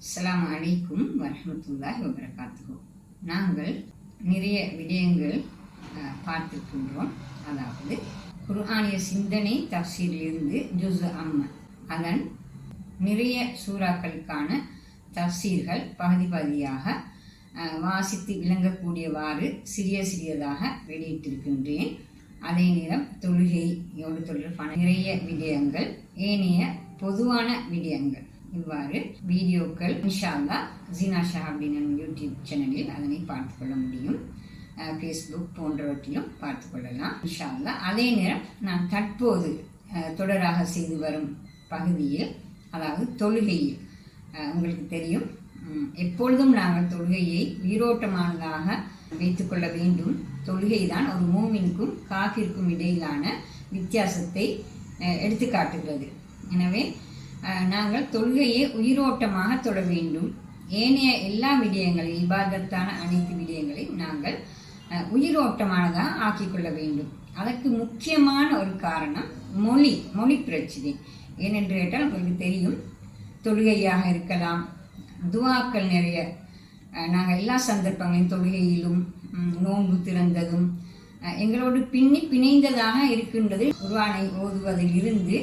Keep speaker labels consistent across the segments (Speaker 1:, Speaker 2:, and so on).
Speaker 1: அஸ்லாம் அலைக்கும் வரஹ்மத்துல்லாஹி வபரகாத்துஹு. நாங்கள் நிறைய விடயங்கள் பார்த்துருக்கின்றோம். அதாவது குர்ஆனிய சிந்தனை தப்சீரிலிருந்து ஜுஸ் அம்ம. அதன் நிறைய சூறாக்களுக்கான தஃசீர்கள் பகுதி பகுதியாக வாசித்து விளங்கக்கூடியவாறு சிறிய சிறியதாக வெளியிட்டிருக்கின்றேன். அதே நேரம் தொழுகையோடு தொடர்பான நிறைய விடயங்கள் ஏனைய பொதுவான விடயங்கள். இவ்வாறு வீடியோக்கள் இன்ஷா ஜீனா ஷஹாபின் யூடியூப் சேனலில் அதனை பார்த்து கொள்ள முடியும். ஃபேஸ்புக் போன்றவற்றிலும் பார்த்து கொள்ளலாம் இன்ஷா அதே நேரம் நான் தற்போது தொடராக செய்து வரும் பகுதியில் அதாவது தொழுகையில் உங்களுக்கு தெரியும் எப்பொழுதும் நாங்கள் தொழுகையை உயிரோட்டமானதாக வைத்துக்கொள்ள வேண்டும். தொழுகை தான் ஒரு மூமினுக்கும் காஃபிற்கும் இடையிலான வித்தியாசத்தை எடுத்துக்காட்டுகிறது. எனவே நாங்கள் தொழுகையை உயிரோட்டமாக தொழ வேண்டும். ஏனைய எல்லா விடயங்களையும் இபாதத்தான அனைத்து விடயங்களையும் நாங்கள் உயிரோட்டமானதாக ஆக்கிக்கொள்ள வேண்டும். அதற்கு முக்கியமான ஒரு காரணம் மொழி மொழி பிரச்சனை. ஏனென்று கேட்டால் உங்களுக்கு தெரியும் தொழுகையாக இருக்கலாம் துவாக்கள் நிறைய நாங்கள் எல்லா சந்தர்ப்பங்களையும் தொழுகையிலும் நோன்பு திறந்ததும் எங்களோடு பின்னி பிணைந்ததாக இருக்கின்றது குர்வானை ஓதுவதில் இருந்து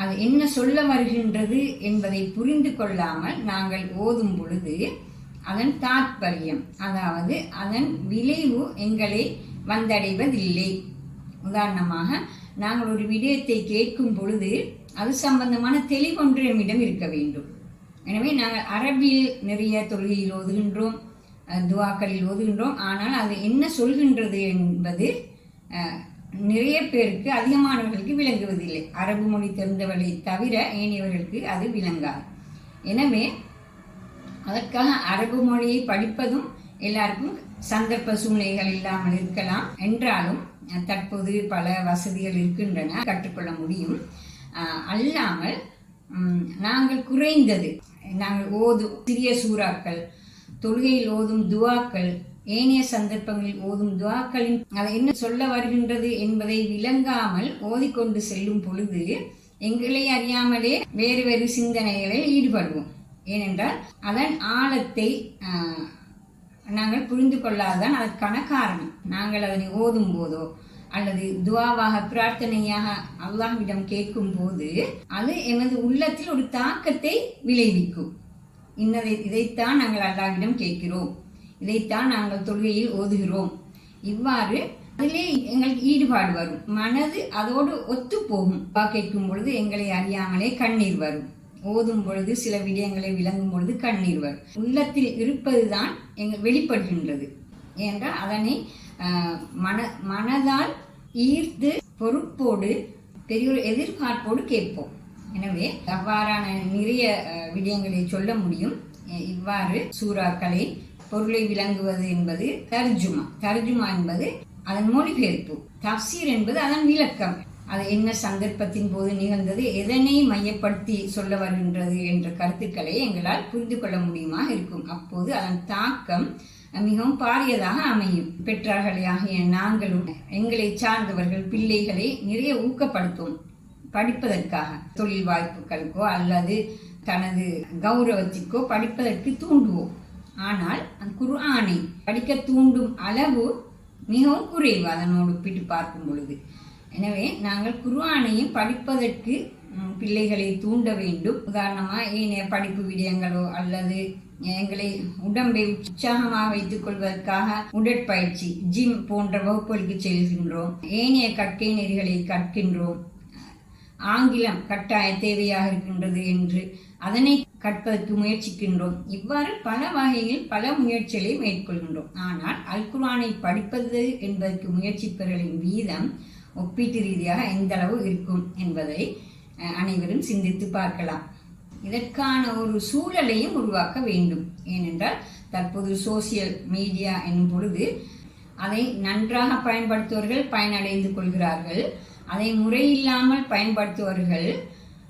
Speaker 1: அது என்ன சொல்ல வருகின்றது என்பதை புரிந்து கொள்ளாமல் நாங்கள் ஓதும் பொழுது அதன் தாத்பரியம் அதாவது அதன் விளைவு எங்களை வந்தடைவதில்லை. உதாரணமாக நாங்கள் ஒரு விடயத்தை கேட்கும் பொழுது அது சம்பந்தமான தெளிவொன்று நம்மிடம் இருக்க வேண்டும். எனவே நாங்கள் அரபியில் நிறைய தொழுகையில் ஓதுகின்றோம் துவாக்களில் ஓதுகின்றோம் ஆனால் அது என்ன சொல்கின்றது என்பது நிறைய பேருக்கு அதிகமானவர்களுக்கு விளங்குவதில்லை. அரபு மொழி தெரிந்தவர்களை தவிர ஏனையவர்களுக்கு அது விளங்காது. எனவே அதற்காக அரபு மொழியை படிப்பதும் எல்லாருக்கும் சந்தர்ப்ப சூழ்நிலைகள் இல்லாமல் இருக்கலாம் என்றாலும் தற்போது பல வசதிகள் இருக்கின்றன. கற்றுக்கொள்ள முடியும். அல்லாமல் நாங்கள் குறைந்தது நாங்கள் ஓதும் சிறிய சூறாக்கள் தொழுகையில் ஓதும் துவாக்கள் ஏனைய சந்தர்ப்பங்களில் ஓதும் துவாக்களின் அதை என்ன சொல்ல வருகின்றது என்பதை விளங்காமல் ஓதிக்கொண்டு செல்லும் பொழுது எங்களை அறியாமலே வேறு வேறு சிந்தனைகளில் ஈடுபடுவோம். ஏனென்றால் அதன் ஆழத்தை நாங்கள் புரிந்து கொள்ளாததான் அதற்கான காரணம். நாங்கள் அதனை ஓதும் போதோ அல்லது துவாவாக பிரார்த்தனையாக அல்லாஹ்விடம் கேட்கும் போது அது எமது உள்ளத்தில் ஒரு தாக்கத்தை விளைவிக்கும். இன்னதை இதைத்தான் நாங்கள் அல்லாஹ்விடம் கேட்கிறோம். இதைத்தான் நாங்கள் தொழுகையில் ஓதுகிறோம். இவ்வாறு அதிலே எங்களுக்கு ஈடுபாடு வரும். மனது அதோடு ஒத்து போகும் கேட்கும் பொழுது எங்களை அறியாமலே கண்ணீர் வரும். ஓதும் பொழுது சில விடயங்களை விளங்கும் பொழுது கண்ணீர் வரும். உள்ளத்தில் இருப்பதுதான் எங்கள் வெளிப்படுகின்றது. என்றால் அதனை மன மனதால் ஈர்த்து பொறுப்போடு பெரிய ஒரு எதிர்பார்ப்போடு கேட்போம். எனவே அவ்வாறான நிறைய விடயங்களை சொல்ல முடியும். இவ்வாறு சூறாக்களை பொருளை விளங்குவது என்பது தர்ஜுமா. தர்ஜுமா என்பது அதன் மொழிபெயர்ப்பு. தப்சீர் என்பது அதன் விளக்கம். அது என்ன சந்தர்ப்பத்தின் போது நிகழ்ந்தது எதனை மையப்படுத்தி சொல்ல வருகின்றது என்ற கருத்துக்களை எங்களால் புரிந்து கொள்ள முடியுமா இருக்கும். அப்போது அதன் தாக்கம் மிகவும் பாரியதாக அமையும். பெற்றார்களே ஆகிய நாங்களும் எங்களை சார்ந்தவர்கள் பிள்ளைகளை நிறைய ஊக்கப்படுத்தும் படிப்பதற்காக. தொழில் வாய்ப்புகளுக்கோ அல்லது தனது கௌரவத்திற்கோ படிப்பதற்கு தூண்டுவோம். ஆனால் அந்த குர்ஆனை படிக்க தூண்டும் அளவு மிகவும் குறைவு. அதனோடு ஒப்பிட்டு பார்க்கும் பொழுது. எனவே நாங்கள் குர்ஆனையும் படிப்பதற்கு பிள்ளைகளை தூண்ட வேண்டும். உதாரணமாக ஏனைய படிப்பு விடயங்களோ அல்லது எங்களை உடம்பை உற்சாகமாக வைத்துக் கொள்வதற்காக உடற்பயிற்சி ஜிம் போன்ற வகுப்புகளுக்கு செல்கின்றோம். ஏனைய கற்கை நெறிகளை கற்கின்றோம். ஆங்கிலம் கட்டாய தேவையாக இருக்கின்றது என்று அதனை கற்பதற்கு முயற்சிக்கின்றோம். இவ்வாறு பல வகையில் பல முயற்சிகளை மேற்கொள்கின்றோம். ஆனால் அல்குரானை படிப்பது என்பதற்கு முயற்சிப்பவர்களின் வீதம் ஒப்பீட்டு ரீதியாக எந்த அளவு இருக்கும் என்பதை அஹ், அனைவரும் சிந்தித்து பார்க்கலாம். இதற்கான ஒரு சூழலையும் உருவாக்க வேண்டும். ஏனென்றால் தற்போது சோசியல் மீடியா என்னும் பொழுது அதை நன்றாக பயன்படுத்துவர்கள் பயனடைந்து கொள்கிறார்கள். அதை முறையில்லாமல் பயன்படுத்துவர்கள்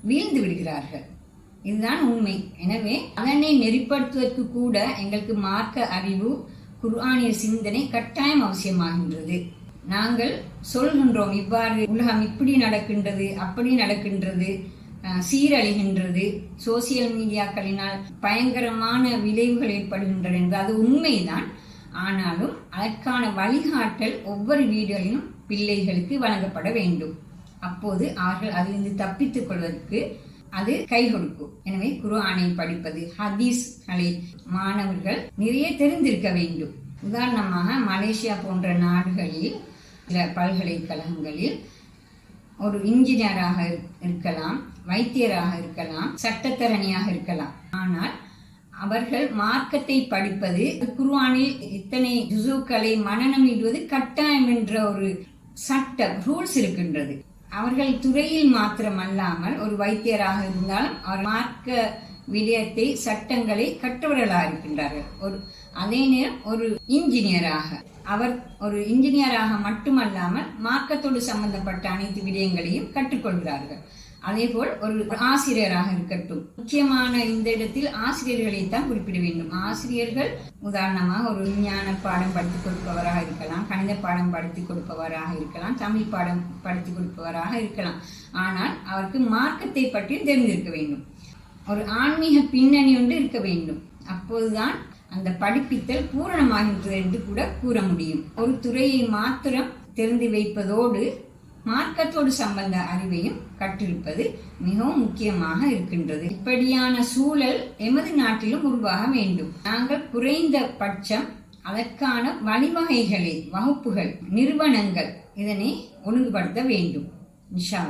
Speaker 1: வீழ்ந்து விடுகிறார்கள். இதுதான் உண்மை. எனவே அதனை நெறிப்படுத்துவதற்கு கூட எங்களுக்கு மார்க்க அறிவு குர்ஆனிய சிந்தனை கட்டாயம் அவசியமாகின்றது. நாங்கள் சொல்கின்றோம் இவ்வாறு உலகம் இப்படி நடக்கின்றது அப்படி நடக்கின்றது சீரழிகின்றது சோசியல் மீடியாக்களினால் பயங்கரமான விளைவுகள் ஏற்படுகின்றன என்று அது உண்மைதான். ஆனாலும் அதற்கான வழிகாட்டல் ஒவ்வொரு வீடுகளிலும் பிள்ளைகளுக்கு வழங்கப்பட வேண்டும். அப்போது அவர்கள் அதிலிருந்து தப்பித்துக் கொள்வதற்கு அது கை கொடுக்கும். எனவே குர்ஆனை படிப்பது ஹதீஸ்களை மாணவர்கள் நிறைய தெரிந்திருக்க வேண்டும். உதாரணமாக மலேசியா போன்ற நாடுகளில் சில பல்கலைக்கழகங்களில் ஒரு இன்ஜினியராக இருக்கலாம் வைத்தியராக இருக்கலாம் சட்டத்தரணியாக இருக்கலாம். ஆனால் அவர்கள் மார்க்கத்தை படிப்பது குர்ஆனில் இத்தனை ஜுசுக்களை மனநமிடுவது கட்டாயம் என்ற ஒரு சட்ட ரூல்ஸ் இருக்கின்றது. அவர்கள் துறையில் மாத்திரம் அல்லாமல் ஒரு வைத்தியராக இருந்தாலும் அவர் மார்க்க விடயத்தை சட்டங்களை கற்றவர்களாக இருக்கின்றார்கள். ஒரு அதே நேரம் ஒரு இன்ஜினியராக. அவர் ஒரு இன்ஜினியராக மட்டுமல்லாமல் மார்க்கத்தோடு சம்பந்தப்பட்ட அனைத்து விடயங்களையும் கற்றுக்கொள்கிறார்கள். அதேபோல் ஒரு ஆசிரியராக இருக்கட்டும். முக்கியமான இந்த இடத்தில் ஆசிரியர்களை தான் குறிப்பிட வேண்டும். ஆசிரியர்கள் உதாரணமாக ஒரு விஞ்ஞான பாடம் படித்துக் கொடுப்பவராக இருக்கலாம் கணித பாடம் படித்துக் கொடுப்பவராக இருக்கலாம் தமிழ் பாடம் படித்துக் கொடுப்பவராக இருக்கலாம். ஆனால் அவருக்கு மார்க்கத்தை பற்றி தெரிந்திருக்க வேண்டும். ஒரு ஆன்மீக பின்னணி ஒன்று இருக்க வேண்டும். அப்போதுதான் அந்த படிப்பித்தல் பூரணமாகின்றது என்று கூட கூற முடியும். ஒரு துறையை மாத்திரம் தெரிந்து வைப்பதோடு மார்க்கத்தோடு சம்பந்த அறிவையும் கற்றிருப்பது மிகவும் முக்கியமாக இருக்கின்றது. இப்படியான சூழல் எமது நாட்டிலும் உருவாக வேண்டும். நாங்கள் குறைந்த பட்சம் அதற்கான வழிவகைகளை வகுப்புகள் நிறுவனங்கள் இதனை ஒழுங்குபடுத்த வேண்டும். இன்ஷா